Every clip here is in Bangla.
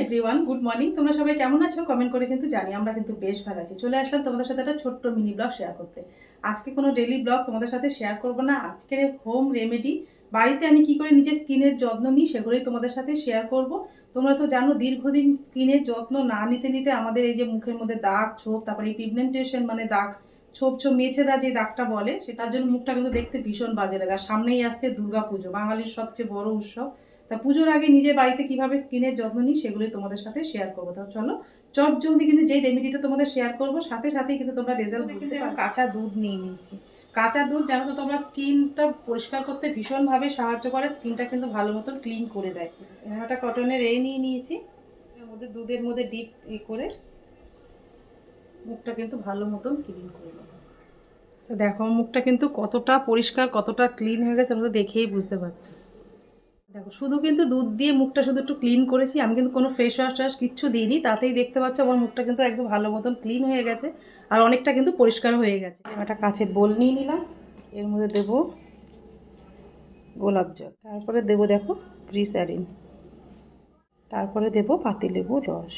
এভরিওয়ান গুড মর্নিং তোমরা সবাই কেমন আছো? কমেন্ট করে কিন্তু জানি আমরা কিন্তু বেশ ভালো আছি। চলে আসলাম তোমাদের সাথে একটা ছোট্ট মিনি ব্লগ শেয়ার করতে। আজকে কোনো ডেলি ব্লগ তোমাদের সাথে শেয়ার করব না। আজকের হোম রেমেডি বাড়িতে আমি কি করে নিজের স্কিনের যত্ন নিই সেগুলোই তোমাদের সাথে শেয়ার করব। তোমরা তো জানো, দীর্ঘদিন স্কিনের যত্ন না নিতে নিতে আমাদের এই যে মুখের মধ্যে দাগ, ছোপ, তারপরে এই পিগমেন্টেশন মানে দাগ, ছোপ ছোপ মেছে দা যে দাগটা বলে, সেটার জন্য মুখটা কিন্তু দেখতে ভীষণ বাজে লাগে। আর সামনেই আসছে দুর্গা পুজো বাঙালির সবচেয়ে বড় উৎসব। তা পুজোর আগে নিজের বাড়িতে কীভাবে স্কিনের যত্ন নিই সেগুলি তোমাদের সাথে শেয়ার করব। তো চলো চট জলদি কিন্তু যেই রেমেডিটা তোমাদের শেয়ার করব সাথে সাথে কিন্তু তোমরা রেজাল্ট কিন্তু কাঁচা দুধ নিয়ে নিয়েছি। কাঁচা দুধ জানো তো তোমরা স্কিনটা পরিষ্কার করতে ভীষণভাবে সাহায্য করে স্কিনটা কিন্তু ভালো মতন ক্লিন করে দেয়। একটা কটনের এ নিয়ে নিয়েছি। মধ্যে দুধের মধ্যে ডিপ ই করে মুখটা কিন্তু ভালো মতন ক্লিন করে তো দেখো মুখটা কিন্তু কতটা পরিষ্কার কতটা ক্লিন হয়ে গেছে তোমরা দেখেই বুঝতে পারছ। দেখো, শুধু কিন্তু দুধ দিয়ে মুখটা শুধু একটু ক্লিন করেছি, আমি কিন্তু কোনো ফেস ওয়াশ টাশ কিচ্ছু দিইনি, তাতেই দেখতে পাচ্ছ আমার মুখটা কিন্তু একদম ভালো মতন ক্লিন হয়ে গেছে, আর অনেকটা কিন্তু পরিষ্কার হয়ে গেছে। একটা কাঁচের বোল নিয়ে নিলাম, এর মধ্যে দেব গোলাপ জল, তারপরে দেব দেখো গ্রিসারিন তারপরে দেব পাতিলেবুর রস,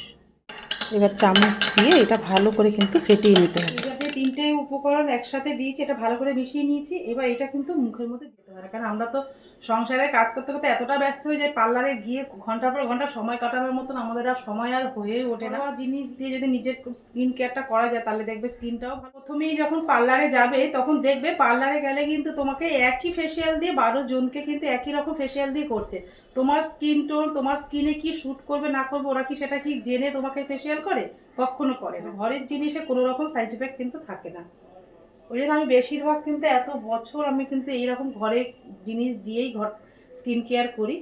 এবার চামচ দিয়ে এটা ভালো করে কিন্তু ফেটিয়ে নিতে হবে। তিনটে উপকরণ একসাথে দিয়েছি, এটা ভালো করে মিশিয়ে নিয়েছি, এবার এটা কিন্তু মুখের মধ্যে দিতে হবে কারণ আমরা তো সংসারে কাজ করতে করতে এতটা ব্যস্ত হয়ে যায় পার্লারে গিয়ে ঘণ্টার পর ঘণ্টা সময় কাটানোর মতন আমাদের আর সময় আর হয়ে ওঠে না। জিনিস দিয়ে যদি নিজের স্কিন কেয়ারটা করা যায়, তাহলে দেখবে স্কিনটাও প্রথমেই যখন পার্লারে যাবে, তখন দেখবে পার্লারে গেলে কিন্তু তোমাকে একই ফেসিয়াল দিয়ে বারো জনকে কিন্তু একই রকম ফেসিয়াল দিয়ে করছে। তোমার স্কিন টোন তোমার স্কিনে কি শ্যুট করবে, না করবে, ওরা কি সেটা কি জেনে তোমাকে ফেসিয়াল করে? কখনো করে না। ঘরের জিনিসে কোনো রকম সাইড এফেক্ট কিন্তু থাকে না। ওই জন্য আমি বেশিরভাগ কিন্তু এত বছর আমি কিন্তু এইরকম ঘরে জিনিস দিয়েই ঘর স্কিন কেয়ার করি।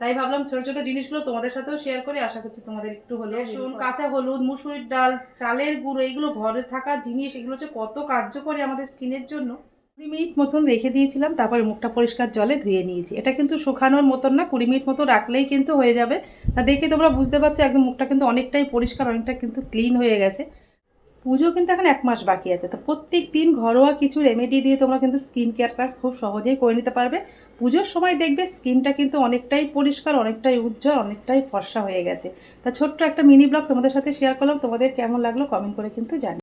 তাই ভাবলাম ছোট ছোট জিনিসগুলো তোমাদের সাথেও শেয়ার করে। আশা করছি তোমাদের একটু হলেও রসুন কাঁচা হলুদ মুসুরির ডাল চালের গুঁড়ো এইগুলো ঘরে থাকা জিনিস এগুলো হচ্ছে কত কার্যকরী আমাদের স্কিনের জন্য। কুড়ি মিনিট মতন রেখে দিয়েছিলাম তারপরে মুখটা পরিষ্কার জলে ধুয়ে নিয়েছি। এটা কিন্তু শুকানোর মতন না কুড়ি মিনিট মতো রাখলেই কিন্তু হয়ে যাবে। তা দেখে তোমরা বুঝতে পারছ একদম মুখটা কিন্তু অনেকটাই পরিষ্কার অনেকটা কিন্তু ক্লিন হয়ে গেছে। পুজো কিন্তু এখন এক মাস বাকি আছে। তো প্রত্যেক দিন ঘরোয়া কিছু রেমেডি দিয়ে তোমরা কিন্তু স্কিন কেয়ারটা খুব সহজেই করে নিতে পারবে। পুজোর সময় দেখবে স্কিনটা কিন্তু অনেকটাই পরিষ্কার, অনেকটাই উজ্জ্বল, অনেকটাই ফর্সা হয়ে গেছে। তা ছোট্ট একটা মিনি ব্লগ তোমাদের সাথে শেয়ার করলাম। তোমাদের কেমন লাগল কমেন্ট করে কিন্তু জানি